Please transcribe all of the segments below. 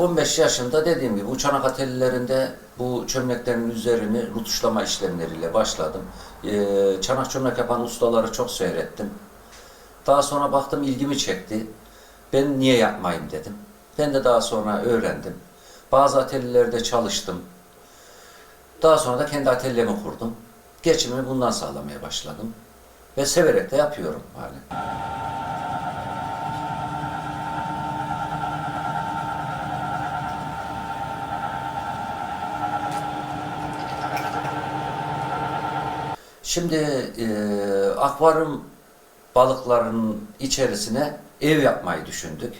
15 yaşında dediğim gibi bu çanak atölyelerinde bu çömleklerin üzerini rutuşlama işlemleriyle başladım. Ee, çanak çömlek yapan ustaları çok seyrettim. Daha sonra baktım ilgimi çekti. Ben niye yapmayayım dedim. Ben de daha sonra öğrendim. Bazı atölyelerde çalıştım. Daha sonra da kendi atölyemi kurdum. Geçimimi bundan sağlamaya başladım. Ve severek de yapıyorum halen. Şimdi e, akvaryum balıklarının içerisine ev yapmayı düşündük.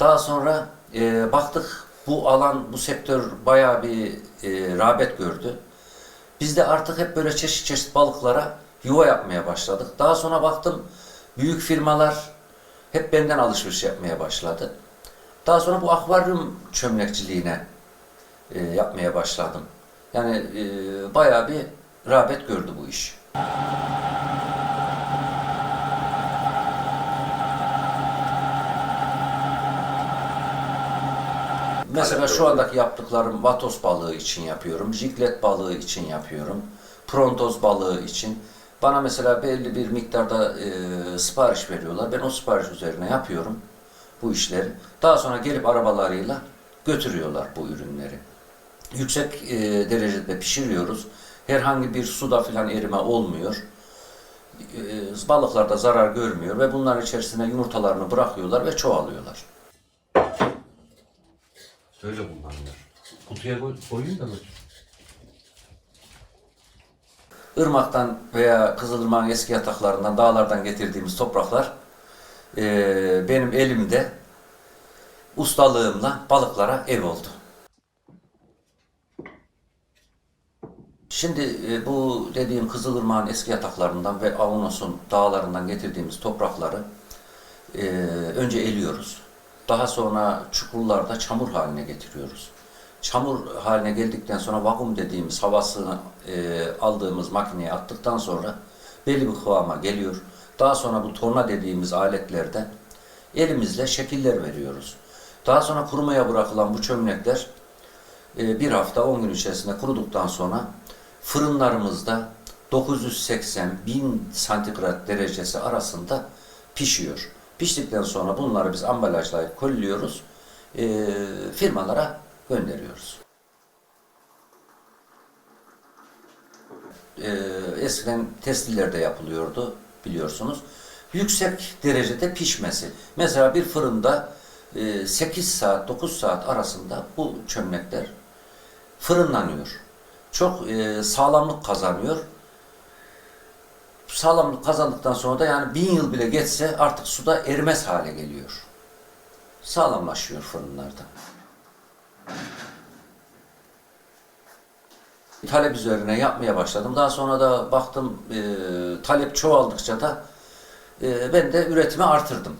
Daha sonra e, baktık bu alan, bu sektör bayağı bir e, rağbet gördü. Biz de artık hep böyle çeşit çeşit balıklara yuva yapmaya başladık. Daha sonra baktım büyük firmalar hep benden alışveriş yapmaya başladı. Daha sonra bu akvaryum çömlekçiliğine e, yapmaya başladım. Yani e, bayağı bir rağbet gördü bu iş. Mesela şu andaki yaptıklarım vatos balığı için yapıyorum, jiglet balığı için yapıyorum, prontoz balığı için. Bana mesela belli bir miktarda e, sipariş veriyorlar. Ben o sipariş üzerine yapıyorum bu işleri. Daha sonra gelip arabalarıyla götürüyorlar bu ürünleri. Yüksek e, derecede pişiriyoruz. Herhangi bir suda filan erime olmuyor. E, balıklar da zarar görmüyor ve bunların içerisine yumurtalarını bırakıyorlar ve çoğalıyorlar. Öyle kullanılır. Kutuya koy, koyayım da mı? Irmak'tan veya Kızılırmak'ın eski yataklarından, dağlardan getirdiğimiz topraklar eee, benim elimde ustalığımla balıklara ev oldu. Şimdi e, bu dediğim Kızılırmak'ın eski yataklarından ve Avanos'un dağlarından getirdiğimiz toprakları e, önce eliyoruz. Daha sonra çukurlarda çamur haline getiriyoruz. Çamur haline geldikten sonra vakum dediğimiz havasını e, aldığımız makineye attıktan sonra belli bir kıvama geliyor. Daha sonra bu torna dediğimiz aletlerden elimizle şekiller veriyoruz. Daha sonra kurumaya bırakılan bu çömlekler e, bir hafta 10 gün içerisinde kuruduktan sonra fırınlarımızda 980-1000 santigrat derecesi arasında pişiyor. Piştikten sonra bunları biz ambalajlayıp kolliyoruz, e, firmalara gönderiyoruz. E, eskiden testillerde yapılıyordu biliyorsunuz. Yüksek derecede pişmesi. Mesela bir fırında e, 8 saat, 9 saat arasında bu çömlekler fırınlanıyor. Çok e, sağlamlık kazanıyor. Sağlamlık kazandıktan sonra da yani bin yıl bile geçse artık suda erimez hale geliyor. Sağlamlaşıyor fırınlarda. Talep üzerine yapmaya başladım. Daha sonra da baktım e, talep çoğaldıkça da e, ben de üretimi artırdım.